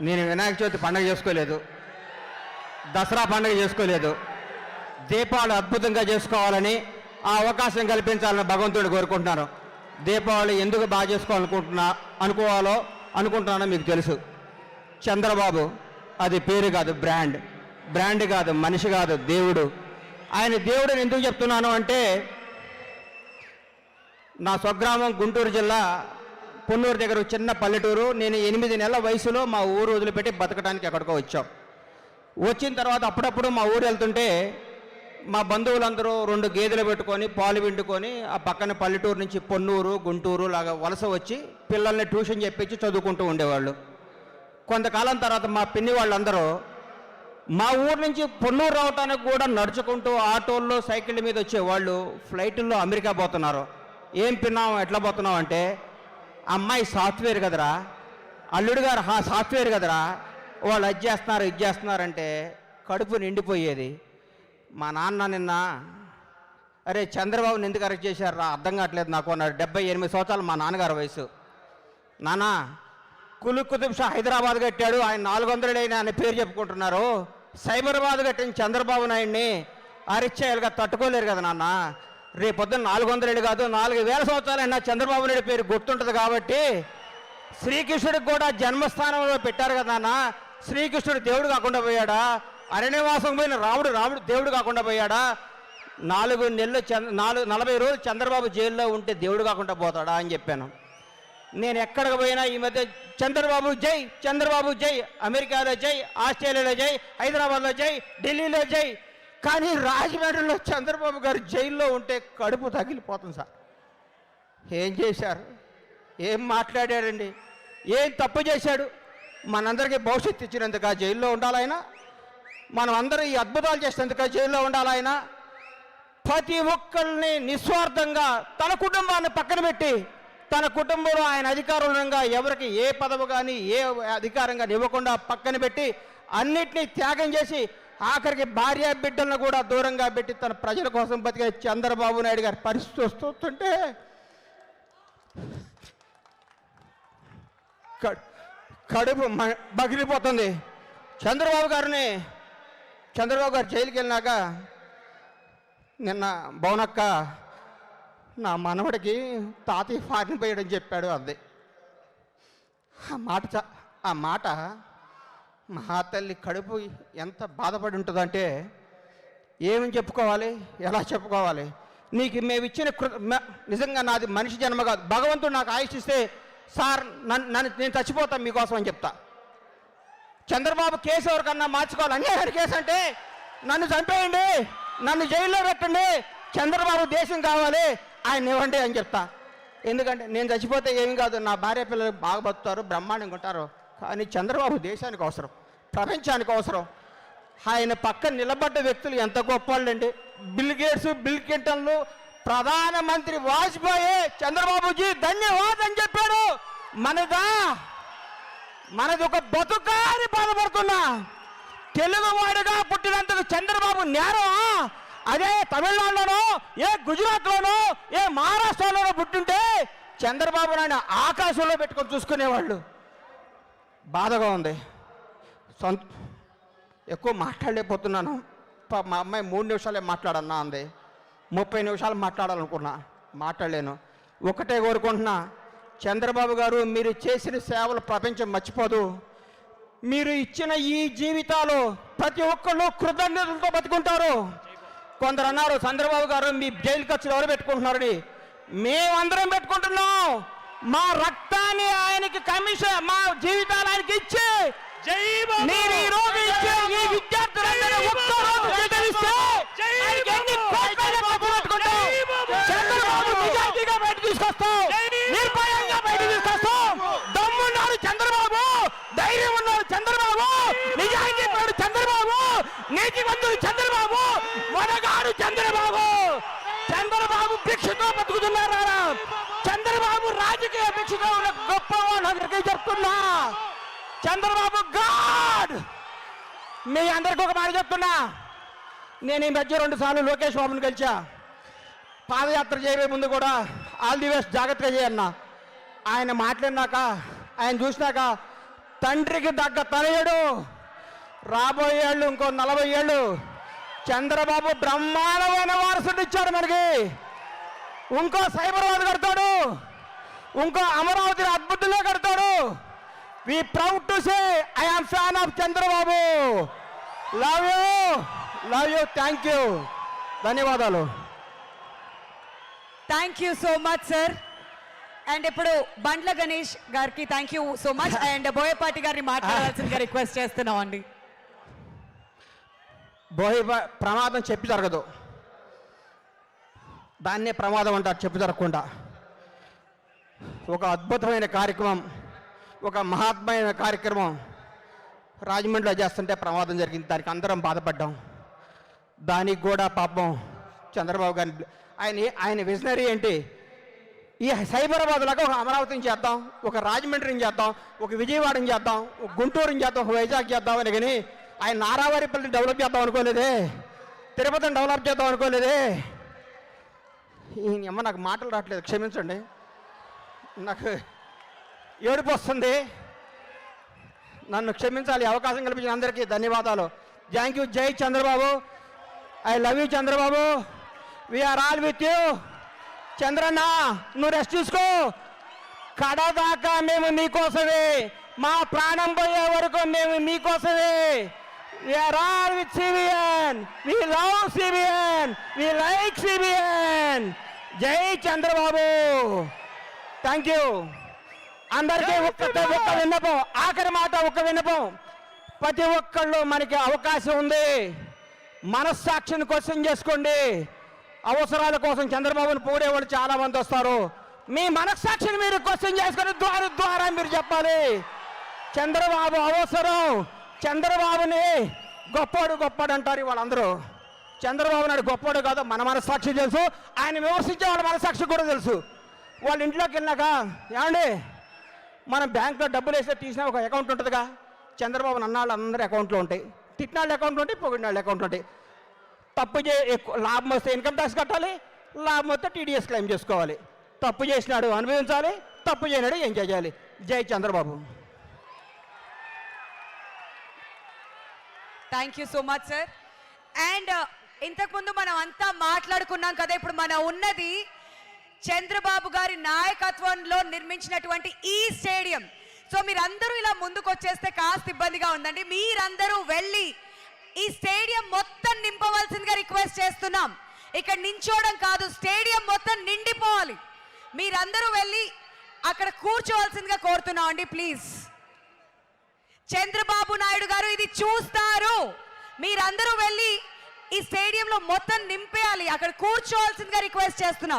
నేను వినాయక చవితి పండగ చేసుకోలేదు. దసరా పండగ చేసుకోలేదు. దీపావళి అద్భుతంగా చేసుకోవాలని ఆ అవకాశం కల్పించాలని భగవంతుడు కోరుకుంటున్నాను దీపావళి ఎందుకు బాగా చేసుకోవాలనుకుంటున్నా అనుకోవాలో అనుకుంటున్నానో మీకు తెలుసు. చంద్రబాబు అది పేరు కాదు బ్రాండ్. బ్రాండ్ కాదు మనిషి కాదు దేవుడు. ఆయన దేవుడిని ఎందుకు చెప్తున్నాను అంటే నా స్వగ్రామం గుంటూరు జిల్లా పొన్నూరు దగ్గర చిన్న పల్లెటూరు. నేను ఎనిమిది నెలల వయసులో మా ఊరు వదిలిపెట్టి బతకడానికి ఎక్కడికో వచ్చాం. వచ్చిన తర్వాత అప్పుడప్పుడు మా ఊరు వెళ్తుంటే మా బంధువులందరూ రెండు గేదెలు పెట్టుకొని పాలు పిండుకొని ఆ పక్కన పల్లెటూరు నుంచి పొన్నూరు గుంటూరు లాగా వలస వచ్చి పిల్లల్ని ట్యూషన్ చెప్పించి చదువుకుంటూ ఉండేవాళ్ళు. కొంతకాలం తర్వాత మా పిన్ని వాళ్ళందరూ మా ఊరు నుంచి పొన్నూరు రావటానికి కూడా నడుచుకుంటూ ఆటోల్లో సైకిళ్ళ మీద వచ్చేవాళ్ళు. ఫ్లైట్లో అమెరికా పోతున్నారు. ఏం పిన్నాం ఎట్లా పోతున్నాం అంటే అమ్మాయి సాఫ్ట్వేర్ కదరా? అల్లుడు గారు హా సాఫ్ట్వేర్ కదరా? వాళ్ళు అది చేస్తున్నారు ఇది చేస్తున్నారంటే కడుపు నిండిపోయేది. మా నాన్న నిన్న అరే చంద్రబాబుని ఎందుకు అరెస్ట్ చేశారా అర్థం కావట్లేదు నాకు అన్నాడు. డెబ్బై ఎనిమిది సంవత్సరాలు మా నాన్నగారి వయసు. నానా కులు కుతుబ్ షా హైదరాబాద్ కట్టాడు. ఆయన నాలుగు వందలైన ఆయన పేరు చెప్పుకుంటున్నారు. సైబరాబాద్ కట్టిన చంద్రబాబు నాయుడిని అరిచేయాలిగా తట్టుకోలేరు కదా నాన్న. రేపొద్దున నాలుగు వందలేడు కాదు నాలుగు వేల సంవత్సరాలైనా చంద్రబాబు నాయుడు పేరు గుర్తుంటుంది కాబట్టి శ్రీకృష్ణుడికి కూడా జన్మస్థానంలో పెట్టారు కదా నాన్న. శ్రీకృష్ణుడు దేవుడు కాకుండా పోయాడా? అరణ్యవాసం పోయిన రాముడు రాముడు దేవుడు కాకుండా పోయాడా? నాలుగు నెలలు చంద్ర నాలుగు నలభై రోజులు చంద్రబాబు జైల్లో ఉంటే దేవుడు కాకుండా పోతాడా అని చెప్పాను. నేను ఎక్కడికి పోయినా ఈ మధ్య చంద్రబాబు జై చంద్రబాబు జై అమెరికాలో జై ఆస్ట్రేలియాలో జై హైదరాబాద్లో జై ఢిల్లీలో జై కానీ రాజమండ్రిలో చంద్రబాబు గారు జైల్లో ఉంటే కడుపు తగిలిపోతుంది సార్. ఏం చేశారు? ఏం మాట్లాడాడండి ఏం తప్పు చేశాడు? మనందరికీ భవిష్యత్తు ఇచ్చినందుక జైల్లో ఉండాలైనా మనం అందరం ఈ అద్భుతాలు చేసినందుక జైల్లో ఉండాలైనా ప్రతి ఒక్కరిని నిస్వార్థంగా తన కుటుంబాన్ని పక్కన పెట్టి తన కుటుంబంలో ఆయన అధికారులంగా ఎవరికి ఏ పదవి కానీ ఏ అధికారంగా ఇవ్వకుండా పక్కన పెట్టి అన్నిటినీ త్యాగం చేసి ఆఖరికి భార్య బిడ్డలను కూడా దూరంగా పెట్టి తన ప్రజల కోసం బతికే చంద్రబాబు నాయుడు గారి పరిస్థితి వస్తుంటే కడుపు బగిలిపోతుంది. చంద్రబాబు గారిని చంద్రబాబు గారు జైలుకి వెళ్ళినాక నిన్న భవనక్క నా మనవడికి తాతయ్య ఫారిన్ పోయాడని చెప్పాడు అంది. ఆ మాట ఆ మాట మా తల్లి కడుపు ఎంత బాధపడి ఉంటుందంటే ఏమని చెప్పుకోవాలి? ఎలా చెప్పుకోవాలి? నీకు మేము ఇచ్చిన కృ- మ- నిజంగా నాది మనిషి జన్మ కాదు. భగవంతుడు నాకు ఆయుషిస్తే సార్ నన్ను నన్ను నేను చచ్చిపోతాను మీకోసం అని చెప్తా. చంద్రబాబు కేసు ఎవరికన్నా మార్చుకోవాలి? అన్యాయం కేసు అంటే నన్ను చంపేయండి నన్ను జైల్లో పెట్టండి చంద్రబాబు దేశం కావాలి ఆయన ఇవ్వండి అని చెప్తా. ఎందుకంటే నేను చచ్చిపోతే ఏమి కాదు నా భార్య పిల్లలు బాగా బతుకుతారు బ్రహ్మాండంగా ఉంటారు. కానీ చంద్రబాబు దేశానికి అవసరం ప్రపంచానికి అవసరం. ఆయన పక్కన నిలబడ్డ వ్యక్తులు ఎంత గొప్పవాళ్ళండి. బిల్ గేట్స్ బిల్ క్లింటన్లు ప్రధానమంత్రి వాజ్పేయి చంద్రబాబుజీ ధన్యవాదం చెప్పాడు. మనదా మనది ఒక బతుకారి బాధపడుతున్నా. తెలుగువాడుగా పుట్టినందుకు చంద్రబాబు నేరం అదే తమిళనాడులోనో ఏ గుజరాత్లోనో ఏ మహారాష్ట్రలోనో పుట్టింటే చంద్రబాబు నాయుడు ఆకాశంలో పెట్టుకొని చూసుకునేవాళ్ళు. బాధగా ఉంది. సొంత ఎక్కువ మాట్లాడలేకపోతున్నాను. మా అమ్మాయి మూడు నిమిషాలే మాట్లాడన్నా అంది. ముప్పై నిమిషాలు మాట్లాడాలనుకున్నా. మాట్లాడలేను. ఒకటే కోరుకుంటున్నా. చంద్రబాబు గారు మీరు చేసిన సేవలు ప్రపంచం మర్చిపోదు. మీరు ఇచ్చిన ఈ జీవితాలు ప్రతి ఒక్కళ్ళు కృతజ్ఞతలతో బతుకుంటారు. కొందరు అన్నారు చంద్రబాబు గారు మీ జైలు ఖర్చులు ఎవరు పెట్టుకుంటున్నారని? మేమందరం పెట్టుకుంటున్నాం. మా రక్తాన్ని ఆయనకి కమిషన్ మా జీవితాలు ఆయనకి ఇచ్చి ఈ రోజు ఇచ్చే ఈ విద్యార్థులందరూ ఒక్క! రోజు స్వీకరిస్తే ఎన్ని! కోట్లైనా పెట్టుకుంటాం. చంద్రబాబు! నిజాయితీగా బయట తీసుకొస్తాం జై నిర్భయంగా బయట తీసుకొస్తాం దమ్మున్నారు చంద్రబాబు ధైర్యం ఉన్నారు చంద్రబాబు నిజాయితీ పరుడు చంద్రబాబు నీతివంతుడు చంద్రబాబు మొనగాడు చంద్రబాబు చంద్రబాబు భిక్షతో బతుకుతున్నారా చంద్రబాబు రాజకీయ భిక్షతో ఉన్న గొప్ప వాళ్ళందరికీ చెప్తున్నా చంద్రబాబు గాడ్! మీ అందరికీ ఒక మాట చెప్తున్నా. నేను ఈ మధ్య రెండు సార్లు లోకేష్ బాబుని కలిసా పాదయాత్ర చేయబోయే ముందు కూడా ఆల్ ది బెస్ట్ జాగ్రత్తగా చేయన్న ఆయన మాట్లాడినాక ఆయన చూసినాక తండ్రికి దగ్గ తనయుడు రాబోయే ఏళ్ళు ఇంకో నలభై ఏళ్ళు. చంద్రబాబు బ్రహ్మాండమైన వారసుడు ఇచ్చాడు మనకి. ఇంకో సైబరాబాద్ కడతాడు. ఇంకో అమరావతిని అద్భుతంగా కడతాడు. We proud to say I am fan of Chandrababu love you love you thank you ధన్యవాదాలు. Thank you so much sir and ఇప్పుడు బండ్ల గణేష్ గారికి thank you so much and Boyapati గారిని మాట్లాడాల్సిందిగా రిక్వెస్ట్ చేస్తున్నాం అండి బోయి ప్రమాదం చెప్పి జరగదు. దాన్నే ప్రమాదం అంటారు చెప్పి జరగకుండా. ఒక అద్భుతమైన కార్యక్రమం. ఒక మహాత్మైన కార్యక్రమం రాజమండ్రిలో చేస్తుంటే ప్రమాదం జరిగింది. దానికి అందరం బాధపడ్డాం. దానికి కూడా పాపం చంద్రబాబు గారిని ఆయన ఆయన విజనరీ ఏంటి? ఈ సైబరాబాద్ లాగా ఒక అమరావతిని చేద్దాం ఒక రాజమండ్రిని చేద్దాం ఒక విజయవాడని చేద్దాం ఒక గుంటూరుని చేద్దాం ఒక వైజాగ్ చేద్దాం అని కానీ ఆయన నారావారిపల్లి డెవలప్ చేద్దాం అనుకోలేదే? తిరుపతిని డెవలప్ చేద్దాం అనుకోలేదే? ఈయన నాకు మాటలు రావట్లేదు క్షమించండి. నాకు ఏడుపు వస్తుంది నన్ను క్షమించాలి. అవకాశం కల్పించిన అందరికీ ధన్యవాదాలు. థ్యాంక్ యూ జై Chandrababu. I love you Chandrababu. We're all with you Chandranna నువ్వు రెస్ట్ తీసుకో. కడదాకా మేము నీకోసమే. మా ప్రాణం పోయే వరకు మేము మీకోసమే we're all with CBN we love CBN we like CBN జై చంద్రబాబు. థ్యాంక్ యూ అందరికీ ఒక్క ఒక్క విన్నపం ఆఖరి మాట ఒక్క విన్నపం. ప్రతి ఒక్కళ్ళు మనకి అవకాశం ఉంది. మనస్సాక్షిని క్వశ్చన్ చేసుకోండి. అవసరాల కోసం చంద్రబాబును పోడేవాళ్ళు చాలా మంది వస్తారు. మీ మనస్సాక్షిని మీరు క్వశ్చన్ చేసుకొని ద్వారా ద్వారా మీరు చెప్పాలి. చంద్రబాబు అవసరం. చంద్రబాబుని గొప్పోడు గొప్పోడు అంటారు వాళ్ళందరూ చంద్రబాబు నాయుడు గొప్పోడు కాదు మన మనస్సాక్షి తెలుసు. ఆయన విమర్శించే వాళ్ళ మనస్సాక్షి కూడా తెలుసు. వాళ్ళ ఇంట్లోకి వెళ్ళాక ఏమండి? మనం బ్యాంక్లో డబ్బులు వేస్తే తీసిన ఒక అకౌంట్ ఉంటుందిగా. చంద్రబాబు నన్నాళ్ళు అందరి అకౌంట్లో ఉంటాయి. తిట్టినాళ్ళ అకౌంట్లు ఉంటాయి పొగిడినాళ్ళ అకౌంట్లు ఉంటాయి. తప్పు చే ఎక్కువ లాభం వస్తే ఇన్కమ్ ట్యాక్స్ కట్టాలి లాభం వస్తే టీడీఎస్ క్లెయిమ్ చేసుకోవాలి. తప్పు చేసినాడు అనుభవించాలి తప్పు చేయనాడు ఎంజాయ్ చేయాలి? జై Chandrababu. Thank you so much sir and ఇంతకుముందు మనం అంతా మాట్లాడుకున్నాం కదా ఇప్పుడు మనం ఉన్నది చంద్రబాబు గారి నాయకత్వంలో నిర్మించినటువంటి ఈ స్టేడియం. సో మీరందరూ ఇలా ముందుకు వచ్చేస్తే కాస్త ఇబ్బందిగా ఉందండి. మీరందరూ వెళ్ళి ఈ స్టేడియం మొత్తం నింపవలసిందిగా రిక్వెస్ట్ చేస్తున్నాం. ఇక్కడ నించోవడం కాదు స్టేడియం మొత్తం నిండిపోవాలి. మీరందరూ వెళ్ళి అక్కడ కూర్చోవలసిందిగా కోరుతున్నాం అండి ప్లీజ్. చంద్రబాబు నాయుడు గారు ఇది చూస్తారు. మీరందరూ వెళ్ళి ఈ స్టేడియంలో మొత్తం నింపేయాలి. అక్కడ కూర్చోవాల్సిందిగా రిక్వెస్ట్ చేస్తున్నాం.